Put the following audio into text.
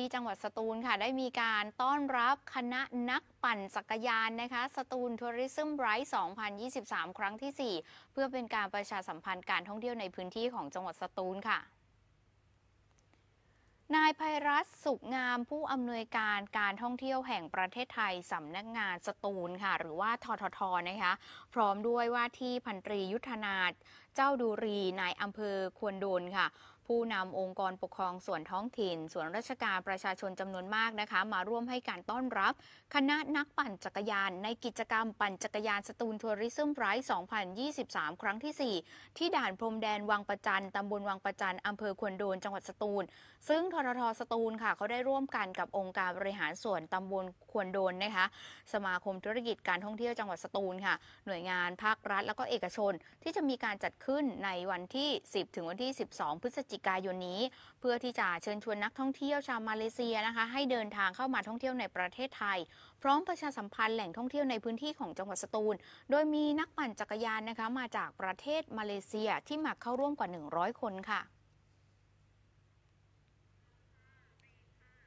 ที่จังหวัดสตูลค่ะ ได้มีการต้อนรับคณะนักปั่นจักรยานนะคะสตูลทัวริซึมไบรท์2023 ครั้งที่ 4 เพื่อเป็นการประชาสัมพันธ์การท่องเที่ยวในพื้นที่ของจังหวัดสตูลค่ะ นายภัยรัตสุขงามผู้อำนวยการการท่องเที่ยวแห่งประเทศไทยสำนักงานสตูลค่ะ หรือว่าทททนะคะ พร้อมด้วยว่าที่พันตรียุทธนาเจ้าดูรีนายอำเภอควนโดนค่ะ ผู้นำองค์กรปกครองส่วนท้องถิ่น ส่วนราชการประชาชนจำนวนมากนะคะ มาร่วมให้การต้อนรับ คณะนักปั่นจักรยาน ในกิจกรรมปั่นจักรยานสตูลทัวริซึมไรท์2023 ครั้งที่ 4 ที่ด่านพรมแดนวังประจันตำบลวังประจันอำเภอควนโดนจังหวัดสตูล ซึ่งทททสตูลค่ะเขาได้ร่วมกันกับองค์การบริหารส่วนตำบลควนโดนนะคะ สมาคมธุรกิจการท่องเที่ยวจังหวัดสตูลค่ะ หน่วยงานภาครัฐ แล้วก็เอกชนที่จะมีการจัดขึ้นในวันที่ 10 ถึงวันที่ 12 พฤศจิกายนนี้ เพื่อที่จะเชิญชวนนักท่องเที่ยวชาวมาเลเซียนะคะ ให้เดินทางเข้ามาท่องเที่ยวในประเทศไทย พร้อมประชาสัมพันธ์แหล่งท่องเที่ยวในพื้นที่ของจังหวัดสตูล โดยมีนักปั่นจักรยานนะคะมาจากประเทศมาเลเซียที่มาเข้าร่วมกว่า 100 คนค่ะ